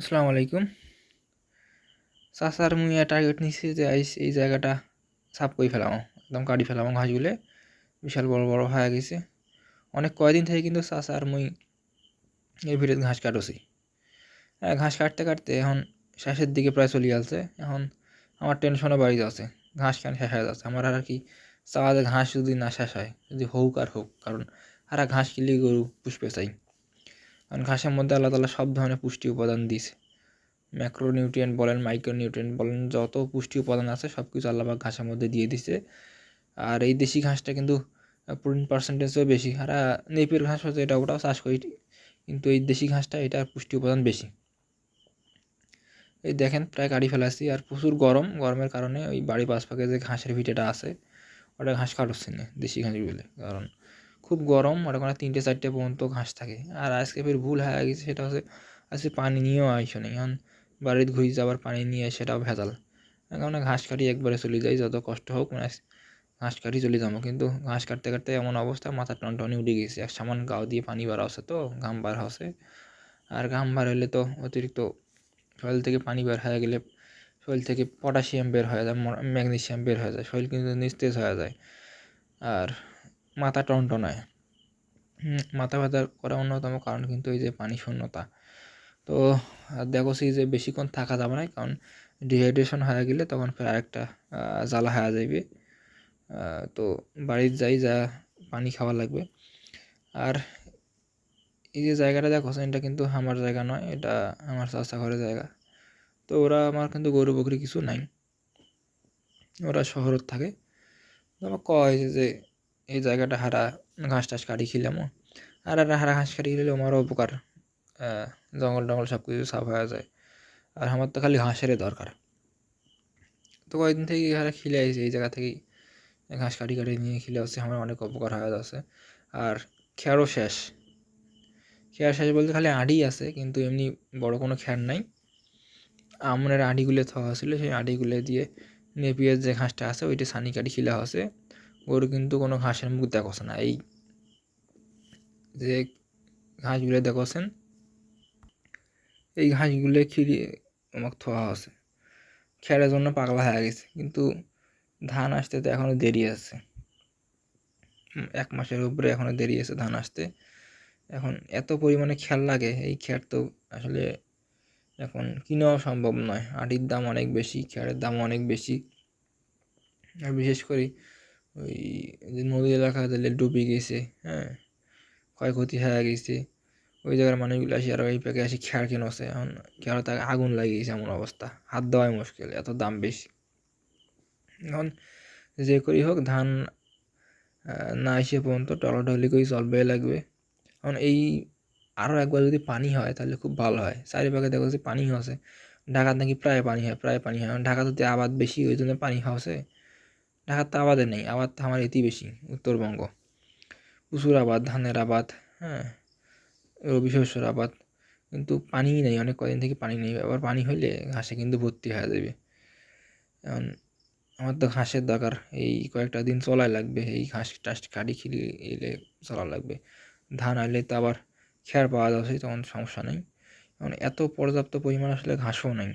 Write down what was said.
আসসালামু আলাইকুম। চাচার মুই টার্গেট নিছি যে আইস এই জায়গাটা সাফ করে ফেলাম, একদম কাটি ফেলাম ঘাসগুলো, বিশাল বড় বড় হয়ে গেছে। অনেক কয়দিন থেকে কিন্তু চাচার মুই এর ভিতরে ঘাস কাটছি। হ্যাঁ ঘাস কাটতে কাটতে এখন শেষের দিকে প্রায় চলে আসছে এখন আমার টেনশনও বাড়ি যাচ্ছে, ঘাস কেন শেষ হয়ে যাচ্ছে? আমার আর কি চাওয়া ঘাস যদি না শেষ হয়, যদি হোক আর হোক, কারণ আর ঘাস কিনলে গরু পুষবে চাই। কারণ ঘাসের মধ্যে আল্লাহ তালা সব ধরনের পুষ্টি উপাদান দিয়েছে। ম্যাক্রো নিউট্রিয়েন্ট বলেন মাইক্রো নিউট্রিয়েন্ট বলেন, যত পুষ্টি উপাদান আছে সব কিছু আল্লাহবাক ঘাসের মধ্যে দিয়ে দিছে আর এই দেশি ঘাসটা কিন্তু প্রোটিন পার্সেন্টেজও বেশি। আর নেপির ঘাস হচ্ছে এটা ওটাও চাষ করি, কিন্তু এই দেশি ঘাসটা এটার পুষ্টি উপাদান বেশি। এই দেখেন, প্রায় কাটি ফেলাছি আর প্রচুর গরম, গরমের কারণে ওই বাড়ির পাশে যে ঘাসের ভিটেটা আছে, ওটা ঘাস কাটছে না দেশি ঘাসগুলো, কারণ খুব গরম আর ওখানে তিনটে, চারটে পর্যন্ত ঘাস থাকে। আর আজকে ফের ভুল হয়ে গেছে, সেটা হচ্ছে আজকে পানি নিয়েও আইসো নেই। এখন বাড়িতে ঘুরি যাবার পানি নিয়ে সেটাও ভেজাল। কারণে ঘাস কাটি একবারে চলে যাই, যত কষ্ট হোক মানে ঘাস কাটি চলে যাব। কিন্তু ঘাস কাটতে কাটতে এমন অবস্থা, মাথা টনটনি উঠে গেছে। এক সামান গাও দিয়ে পানি বার হচ্ছে তো, ঘাম বার হচ্ছে। আর ঘাম বার হলে তো অতিরিক্ত শরীর থেকে পানি বের হয়ে গেলে শরীর থেকে পটাশিয়াম বের হয়ে যায় ম্যাগনেশিয়াম বের হয়ে যায়। শরীর কিন্তু নিস্তেজ হয়ে যায়। আর মাথা টনটনায়। মাথা ব্যথা করার অন্যতম কারণ কিন্তু এই যে পানি শূন্যতা। তো দেখো সেই যে বেশিক্ষণ থাকা যাবে না, কারণ ডিহাইড্রেশন হয়ে গেলে তখন ফের আরেকটা জ্বালা হয়ে যাবে তো বাড়ির যাই যা পানি খাওয়া লাগবে। আর এই যে জায়গাটা দেখো এটা কিন্তু আমার জায়গা নয়, এটা আমার চাষা ঘরের জায়গা। তো ওরা আমার কিন্তু গরু বকরি কিছু নাই। ওরা শহরত থাকে। আমার কয় যে এই জায়গাটা হারা ঘাস টাস কাটি খিলাম আর আর হারা ঘাস কাটি খেলে আমারও উপকার জঙ্গল টঙ্গল সব কিছু সাফ হয়ে যায়। আর আমার তো খালি ঘাসেরই দরকার। তো কয়েকদিন থেকে হারা খিলে আসছে এই জায়গা থেকেই ঘাস কাটি কাটি নিয়ে খিলে আসছে আমার অনেক উপকার হয়ে যাচ্ছে আর খেয়ারও শেষ। খেয়ার শেষ বলতে খালি আড়ি আছে, কিন্তু এমনি বড় কোনো খেয়ার নাই। আমনের আড়িগুলো থাওয়া ছিল সেই আড়িগুলো দিয়ে নেপিয়ার যে ঘাসটা আছে, ওইটা সানি কাটি খিলা আছে ওর কিন্তু কোনো ঘাসের মুখ দেখছে না। এই যে ঘাসগুলো দেখছেন এই ঘাসগুলো খিরিয়ে আমাকে থোয়া আছে খেয়ারের জন্য পাগলা হয়ে গেছে, কিন্তু ধান আসতে তো এখনও দেরি আছে। এক মাসের উপরে এখনও দেরি আছে ধান আসতে। এখন এত পরিমাণে খেয়াল লাগে, এই খেয়ার তো আসলে এখন কিনাও সম্ভব নয়। আটির দাম অনেক বেশি খেয়ারের দাম অনেক বেশি। আর বিশেষ করে ওই যে নদী এলাকা তাহলে ডুবে গেছে হ্যাঁ ক্ষয়ক্ষতি হয়ে গেছে। ওই জায়গার মানুষগুলো আসি আর ওই প্যাকে আসি খেয়ার কিনছে এখন খেয়ার তাকে আগুন লাগিয়েছে এমন অবস্থা। হাত দেওয়াই মুশকিল, এত দাম বেশি। এখন যে করি হোক, ধান না এসে পর্যন্ত টলাটলি করে চলবে লাগবে। এখন এই আরও একবার যদি পানি হয় তাহলে খুব ভালো হয়। চারিপাশে দেখো যে পানি হচ্ছে ঢাকার নাকি প্রায় পানি হয়, প্রায় পানি হয়। ঢাকাতে আবাদ বেশি, ওই জন্য পানি হচ্ছে ঢাকার তো আবাদে নেই, আবাদ তো আমার এতেই বেশি, উত্তরবঙ্গ। প্রচুর আবাদ, ধানের আবাদ হ্যাঁ রবি শস্যর আবাদ, কিন্তু পানিই নেই, অনেক কদিন থেকে পানি নেই, আবার পানি হইলে ঘাসে কিন্তু ভর্তি হয়ে যাবে। এখন আমার তো ঘাসের দরকার, এই কয়েকটা দিন চলাই লাগবে, এই ঘাস টাস কাটি খিলি এলে চলা লাগবে। ধান আইলে তো আবার খেয়ার পাওয়া যাচ্ছে তখন সমস্যা নেই। এখন এত পর্যাপ্ত পরিমাণ আসলে ঘাসও নেই।